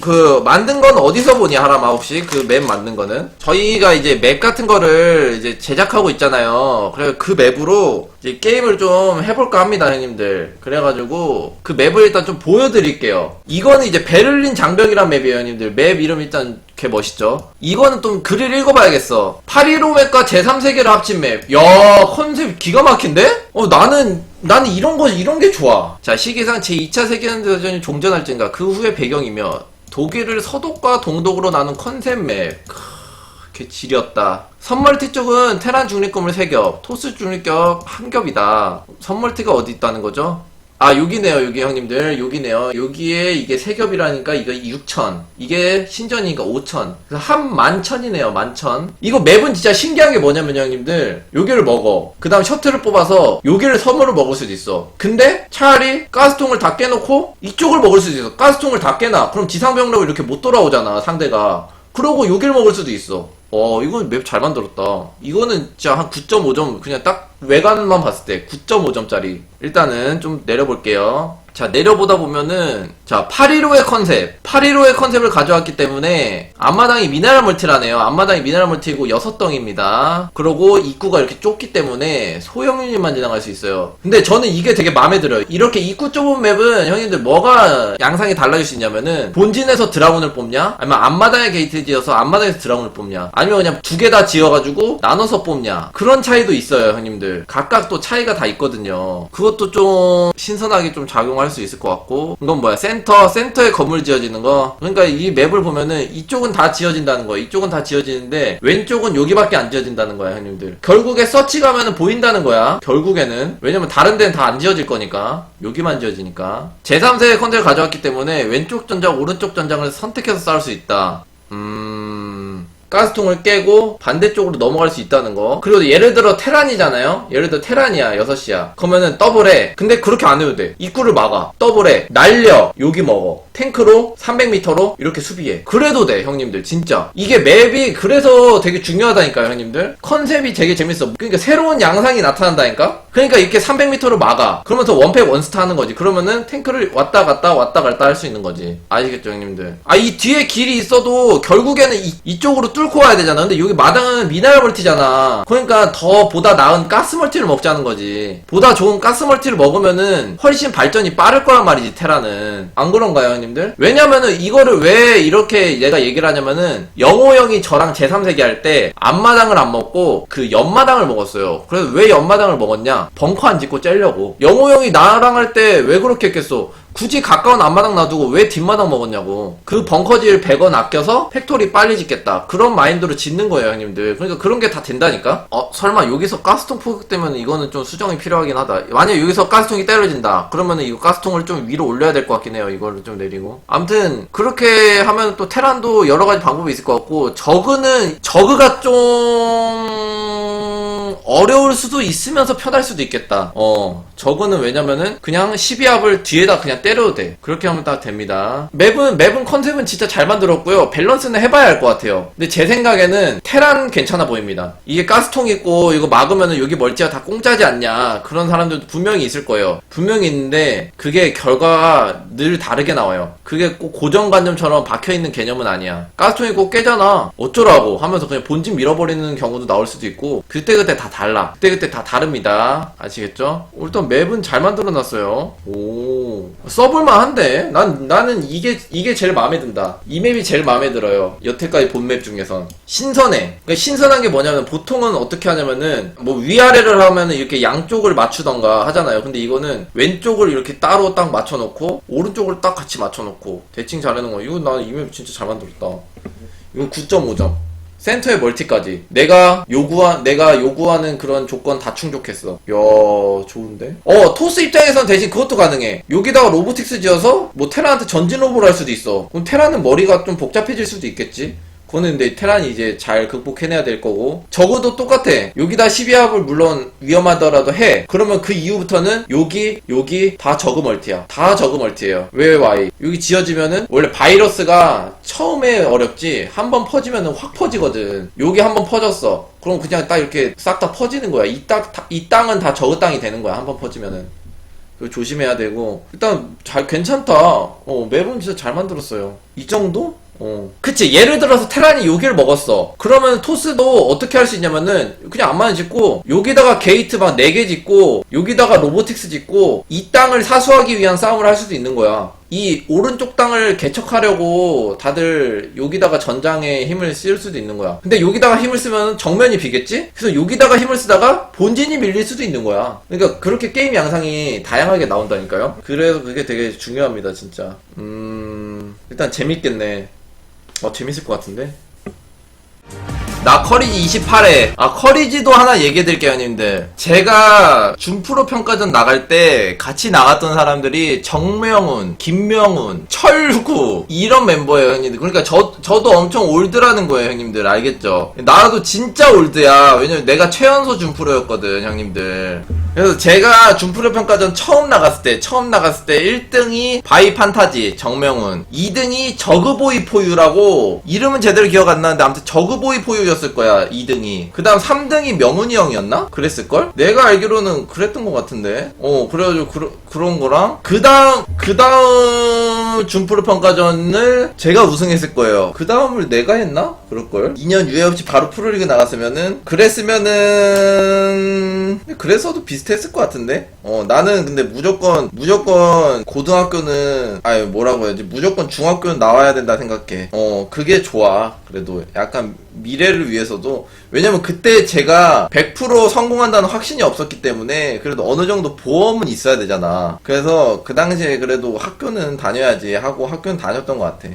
그 만든 건 어디서 보니 하라마 혹시 그 맵 만든 거는 저희가 이제 맵 같은 거를 이제 제작하고 있잖아요. 그래 그 맵으로 이제 게임을 좀 해볼까 합니다, 형님들. 그래가지고 그 맵을 일단 좀 보여드릴게요. 이거는 이제 베를린 장벽이란 맵이에요, 형님들. 맵 이름 일단 개 멋있죠. 이거는 좀 글을 읽어봐야겠어. 815 맵과 제3세계를 합친 맵. 야 컨셉 기가 막힌데? 어 나는 나는 이런 거 이런 게 좋아. 자 시기상 제 2차 세계대전이 종전할 땐가 그 후의 배경이며 독일을 서독과 동독으로 나눈 컨셉 맵. 크, 개 지렸다. 선멀티 쪽은 테란 중립검을 3겹, 토스 중립검 한 겹이다. 선멀티가 어디 있다는 거죠? 아, 여기네요, 여기 형님들. 여기네요. 여기에 이게 3겹이라니까 이거 6천. 이게 신전이니까 5천. 그래서 한 만천이네요, 만천. 이거 맵은 진짜 신기한 게 뭐냐면 형님들. 여기를 먹어. 그 다음 셔틀을 뽑아서 여기를 섬으로 먹을 수도 있어. 근데 차라리 가스통을 다 깨놓고 이쪽을 먹을 수도 있어. 가스통을 다 깨놔. 그럼 지상병력을 이렇게 못 돌아오잖아, 상대가. 그러고 여기를 먹을 수도 있어. 어, 이건 맵 잘 만들었다. 이거는 진짜 한 9.5점, 그냥 딱 외관만 봤을 때 9.5점짜리. 일단은 좀 내려볼게요. 자, 내려보다 보면은, 자, 815의 컨셉. 815의 컨셉을 가져왔기 때문에, 앞마당이 미네랄 멀티라네요. 앞마당이 미네랄 멀티고 6덩입니다. 그러고 입구가 이렇게 좁기 때문에 소형유닛만 지나갈 수 있어요. 근데 저는 이게 되게 마음에 들어요. 이렇게 입구 좁은 맵은 형님들 뭐가 양상이 달라질 수 있냐면은, 본진에서 드라군을 뽑냐? 아니면 앞마당에 게이트 지어서 앞마당에서 드라군을 뽑냐? 아니면 그냥 두 개 다 지어가지고 나눠서 뽑냐? 그런 차이도 있어요, 형님들. 각각 또 차이가 다 있거든요. 그것도 좀 신선하게 좀 작용할 수 있을 것 같고 이건 뭐야 센터 센터에 건물 지어지는 거? 그러니까 이 맵을 보면은 이쪽은 다 지어진다는 거야. 이쪽은 다 지어지는데 왼쪽은 여기밖에 안 지어진다는 거야 형님들. 결국에 서치 가면은 보인다는 거야 결국에는. 왜냐면 다른 데는 다 안 지어질 거니까. 여기만 지어지니까. 제3세의 컨셉을 가져왔기 때문에 왼쪽 전장 오른쪽 전장을 선택해서 싸울 수 있다. 음... 가스통을 깨고 반대쪽으로 넘어갈 수 있다는 거. 그리고 예를 들어 테란이잖아요? 예를 들어 테란이야, 6시야. 그러면은 더블해. 근데 그렇게 안 해도 돼. 입구를 막아. 더블해. 날려. 여기 먹어. 탱크로 300m로 이렇게 수비해. 그래도 돼, 형님들. 진짜. 이게 맵이 그래서 되게 중요하다니까요, 형님들. 컨셉이 되게 재밌어. 그러니까 새로운 양상이 나타난다니까? 그러니까 이렇게 300m로 막아. 그러면서 원팩 원스타 하는 거지. 그러면은 탱크를 왔다 갔다 왔다 갔다 할 수 있는 거지. 아시겠죠, 형님들? 아, 이 뒤에 길이 있어도 결국에는 이, 이쪽으로 뚫고 와야 되잖아. 근데 여기 마당은 미네랄 멀티잖아. 그러니까 더 보다 나은 가스 멀티를 먹자는 거지. 보다 좋은 가스 멀티를 먹으면은 훨씬 발전이 빠를 거란 말이지, 테라는. 안 그런가요, 형님들? 왜냐면은 이거를 왜 이렇게 얘가 얘기를 하냐면은 영호 형이 저랑 제3세기 할 때 앞마당을 안 먹고 그 옆마당을 먹었어요. 그래서 왜 옆마당을 먹었냐? 벙커 안 짓고 째려고. 영호 형이 나랑 할 때 왜 그렇게 했겠어? 굳이 가까운 앞마당 놔두고 왜 뒷마당 먹었냐고. 그 벙커질 100원 아껴서 팩토리 빨리 짓겠다. 그런 마인드로 짓는 거예요, 형님들. 그러니까 그런 게 다 된다니까? 어, 설마 여기서 가스통 포격되면 이거는 좀 수정이 필요하긴 하다. 만약 여기서 가스통이 때려진다. 그러면은 이거 가스통을 좀 위로 올려야 될 것 같긴 해요. 이거를 좀 내리고. 암튼, 그렇게 하면 또 테란도 여러 가지 방법이 있을 것 같고, 저그는, 저그가 좀, 어려울 수도 있으면서 편할 수도 있겠다. 어, 저거는 왜냐면은 그냥 12합을 뒤에다 그냥 때려도 돼. 그렇게 하면 딱 됩니다. 맵은, 맵은 컨셉은 진짜 잘 만들었고요. 밸런스는 해봐야 할 것 같아요. 근데 제 생각에는 테란 괜찮아 보입니다. 이게 가스통 있고 이거 막으면은 여기 멀티가 다 공짜지 않냐. 그런 사람들도 분명히 있을 거예요. 분명히 있는데 그게 결과가 늘 다르게 나와요. 그게 꼭 고정관념처럼 박혀있는 개념은 아니야. 가스통 있고 깨잖아. 어쩌라고 하면서 그냥 본진 밀어버리는 경우도 나올 수도 있고 그때그때 다 달라. 그때그때 다 다릅니다. 아시겠죠? 일단 맵은 잘 만들어놨어요. 오 써볼만 한데 난 나는 이게 이게 제일 마음에 든다. 이 맵이 제일 마음에 들어요. 여태까지 본 맵 중에선 신선해. 그러니까 신선한 게 뭐냐면 보통은 어떻게 하냐면은 뭐 위아래를 하면은 이렇게 양쪽을 맞추던가 하잖아요. 근데 이거는 왼쪽을 이렇게 따로 딱 맞춰놓고 오른쪽을 딱 같이 맞춰놓고 대칭 잘해놓은 거. 이거 나이맵 진짜 잘 만들었다. 이거 9.5점. 센터에 멀티까지. 내가 요구한, 내가 요구하는 그런 조건 다 충족했어. 야 좋은데? 어, 토스 입장에선 대신 그것도 가능해. 여기다가 로보틱스 지어서, 뭐 테라한테 전진 로보를 할 수도 있어. 그럼 테라는 머리가 좀 복잡해질 수도 있겠지? 그거는 근데 테란이 이제 잘 극복해내야 될 거고. 적어도 똑같아. 여기다 12합을 물론 위험하더라도 해. 그러면 그 이후부터는 여기 여기 다 저그 멀티야. 다 저그 멀티예요. 왜 Y 여기 지어지면은 원래 바이러스가 처음에 어렵지. 한 번 퍼지면은 확 퍼지거든. 여기 한 번 퍼졌어. 그럼 그냥 딱 이렇게 싹 다 퍼지는 거야. 이 땅 이 땅은 다 저그 땅이 되는 거야. 한 번 퍼지면은. 조심해야 되고. 일단 잘 괜찮다. 어 맵은 진짜 잘 만들었어요. 이 정도? 어. 그치 예를 들어서 테란이 여기를 먹었어. 그러면 토스도 어떻게 할 수 있냐면은 그냥 앞만 짓고 여기다가 게이트 막 4개 짓고 여기다가 로보틱스 짓고 이 땅을 사수하기 위한 싸움을 할 수도 있는 거야. 이 오른쪽 땅을 개척하려고 다들 여기다가 전장에 힘을 쓸 수도 있는 거야. 근데 여기다가 힘을 쓰면 정면이 비겠지? 그래서 여기다가 힘을 쓰다가 본진이 밀릴 수도 있는 거야. 그러니까 그렇게 게임 양상이 다양하게 나온다니까요. 그래서 그게 되게 중요합니다 진짜. 음 일단 재밌겠네 어 재밌을 것 같은데 나 커리지 28회 아 커리지도 하나 얘기해드릴게요 형님들. 제가 준프로 평가전 나갈 때 같이 나갔던 사람들이 정명훈 김명훈 철구 이런 멤버예요 형님들. 그러니까 저, 저도 엄청 올드라는 거예요 형님들. 알겠죠? 나도 진짜 올드야. 왜냐면 내가 최연소 준프로였거든 형님들. 그래서 제가 준프로 평가전 처음 나갔을 때 처음 나갔을 때 1등이 바이 판타지 정명훈. 2등이 저그보이 포유라고 이름은 제대로 기억 안 나는데 아무튼 저그보이 포유 였을 거야 2등이 그 다음 3등이 명훈이 형이었나? 그랬을걸? 내가 알기로는 그랬던 것 같은데 어 그래가지고 그러, 그런 거랑 그 다음 그 다음 준프로 평가전을 제가 우승했을 거예요 그 다음을 내가 했나? 그럴걸? 2년 유예 없이 바로 프로리그 나갔으면은 그랬으면은 그래서도 비슷했을 것 같은데 어 나는 근데 무조건 무조건 고등학교는 아니 뭐라고 해야지 무조건 중학교는 나와야 된다 생각해 어 그게 좋아 그래도 약간 미래를 위해서도 왜냐면 그때 제가 100% 성공한다는 확신이 없었기 때문에 그래도 어느 정도 보험은 있어야 되잖아. 그래서 그 당시에 그래도 학교는 다녀야지 하고 학교는 다녔던 것 같아